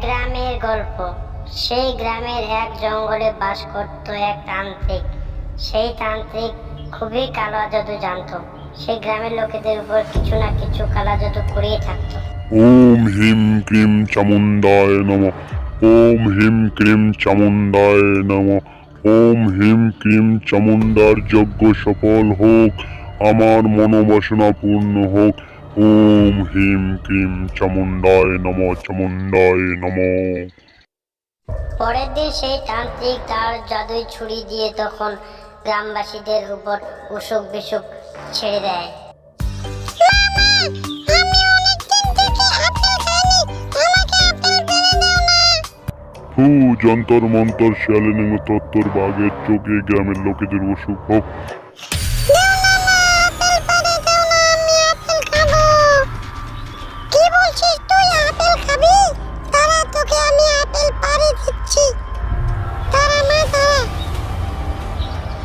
গ্রামের গল্প। সেই গ্রামের এক জঙ্গলে বাস করত এক তান্ত্রিক। সেই তান্ত্রিক খুবই কালো জাদু জানতো। সেই গ্রামের লোকেদের উপর কিছু না কিছু কালা জাদু করিয়ে থাকতো। ওম হিম ক্রিম চামুন্ডায় নম। ওম হিম ক্রিম চামুন্ডায় নম। ওম হিম ক্রিম চামুন্ডার যজ্ঞ সফল হোক। আমার মনোবাসনা পূর্ণ হোক। ওম হিম ক্রিম চামুন্ডায় নম চামুন্ডায় নম পরের দিন সেই তান্ত্রিক তার জাদুই ছুরি দিয়ে তখন গ্রামবাসীদের উপর অসুখ বিসুখ ছেড়ে দেয়। হু যন্তর মন্তর শিয়ালে নেম তত্তর বাঘের চোখে গ্রামের লোকেদের অসুখ হোক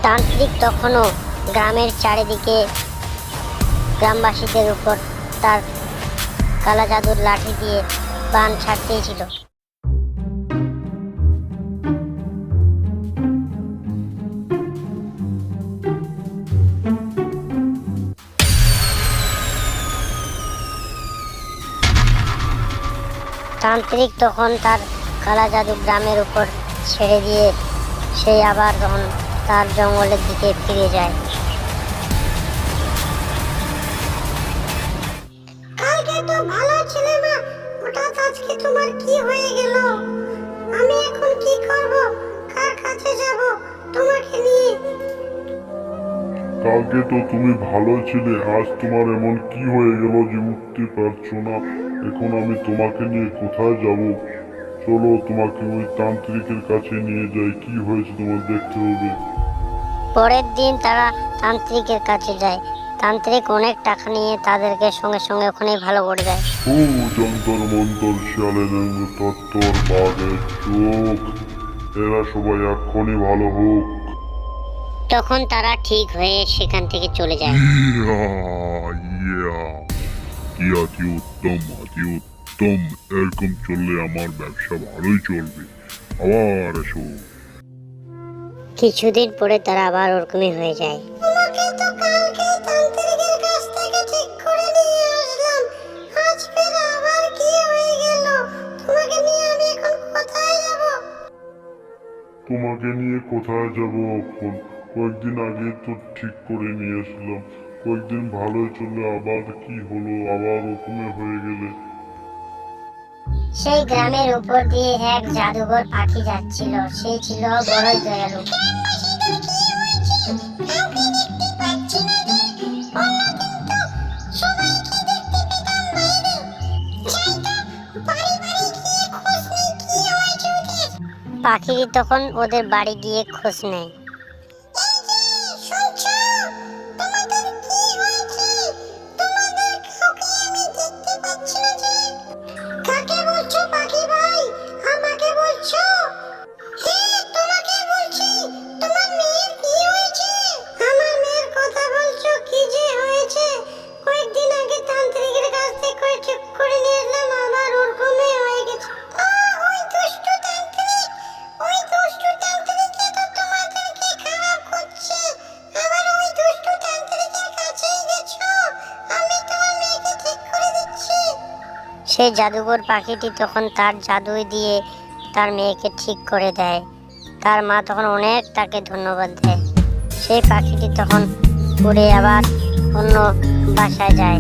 তান্ত্রিক তখনও গ্রামের চারিদিকে গ্রামবাসীদের উপর তার কালা জাদুর লাঠি দিয়ে বান ছাড়তেই ছিল তান্ত্রিক তখন তার কালা জাদু গ্রামের উপর ছেড়ে দিয়ে সেই আবার তখন তার জঙ্গলের দিকে ফিরে যায়। কালকে তো ভালো ছিলে না। হঠাৎ আজকে তোমার কি হয়ে গেল? আমি এখন কি করব? কার কাছে যাব? তোমাকে নিয়ে। কালকে তো তুমি ভালো ছিলে। আজ তোমার এমন কি হয়ে গেল যে উঠতে পারছ না? এখন আমি তোমাকে নিয়ে কোথায় যাব? চলো তোমাকে ওই তান্ত্রিকের কাছে নিয়ে যাই। কি হয়েছে তোমার দেখতে হবে। পরের দিন তারা তান্ত্রিকের কাছে যায়। তান্ত্রিক অনেক টাকা নিয়ে তাদেরকে সঙ্গে সঙ্গে ওখানেই ভালো করে দেয়। ও যন্তর মন্তর শিয়ালে নেঙ্গ তত্তর বাঘের চোখ। এরা সবাই এক্ষুনি ভালো হোক। তখন তারা ঠিক হয়ে সেখান থেকে চলে যায়। ইয়া ইয়া। কি অতি উত্তম অতি উত্তম। এরকম চললে আমার ব্যবসা ভালোই চলবে। আবার এসো কিছুদিন পরে তারা আবার ওরকমই হয়ে যায়। তোমাকে নিয়ে আসলাম। আজ ফের আবার কি হয়ে গেল? তোমাকে নিয়ে আমি এখন কোথায় যাব? তোমাকে নিয়ে কোথায় যাব এখন? কয়েকদিন আগে তো ঠিক করে নিয়ে আসলাম। কয়েকদিন ভালোই চললে আবার কি হলো? আবার ওরকমে হয়ে গেলে সেই গ্রামের উপর দিয়ে এক জাদুঘর পাখি যাচ্ছিল। সে ছিল বড়ই দয়ালু। পাখিটি তখন ওদের বাড়ি গিয়ে খোঁজ নেয়। সেই জাদুঘর পাখিটি তখন তার জাদুই দিয়ে তার মেয়েকে ঠিক করে দেয়। তার মা তখন অনেক তাকে ধন্যবাদ দেয়। সেই পাখিটি তখন উড়ে আবার অন্য বাসায় যায়।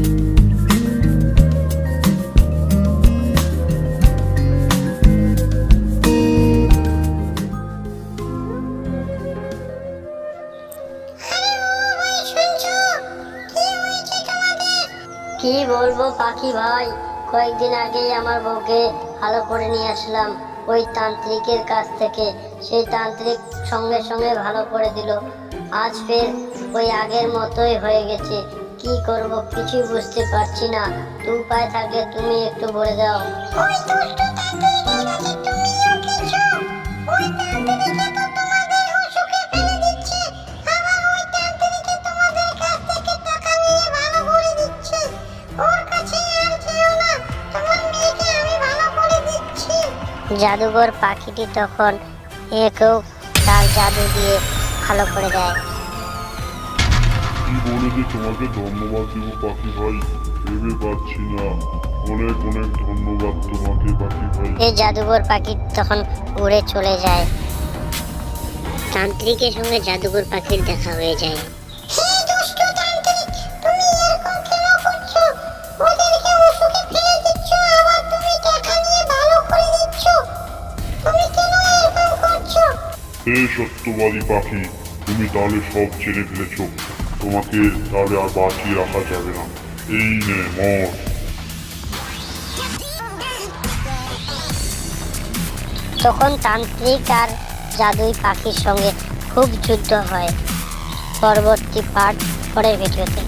কি বলব পাখি ভাই? কয়েকদিন আগেই আমার বউকে ভালো করে নিয়ে আসলাম। ওই তান্ত্রিকের কাছ থেকে। সেই তান্ত্রিক সঙ্গে সঙ্গে ভালো করে দিল। আজ ফের ওই আগের মতোই হয়ে গেছে। কি করব কিছুই বুঝতে পারছি না। দু পায়ে থাকলে তুমি একটু বলে দাও। জাদুঘর পাখিটি তখন একেও তার জাদু দিয়ে ভালো করে দেয়। কি বলে যে তোমাকে ধন্যবাদ দেব পাখি ভাই? ভেবে পাচ্ছি না। অনেক অনেক ধন্যবাদ তোমাকে পাখি ভাই। এই জাদুঘর পাখি তখন উড়ে চলে যায়। তান্ত্রিকের সঙ্গে জাদুঘর পাখির দেখা হয়ে যায়। হে সত্যবাদী পাখি, তুমি তাহলে সব ছেড়ে ফেলেছো। তোমাকে তাহলে আর বাঁচিয়ে রাখা যাবে না। এই নে, মর। তখন তান্ত্রিক আর জাদুই পাখির সঙ্গে খুব যুদ্ধ হয়। পরবর্তী পার্ট পরের ভিডিওতে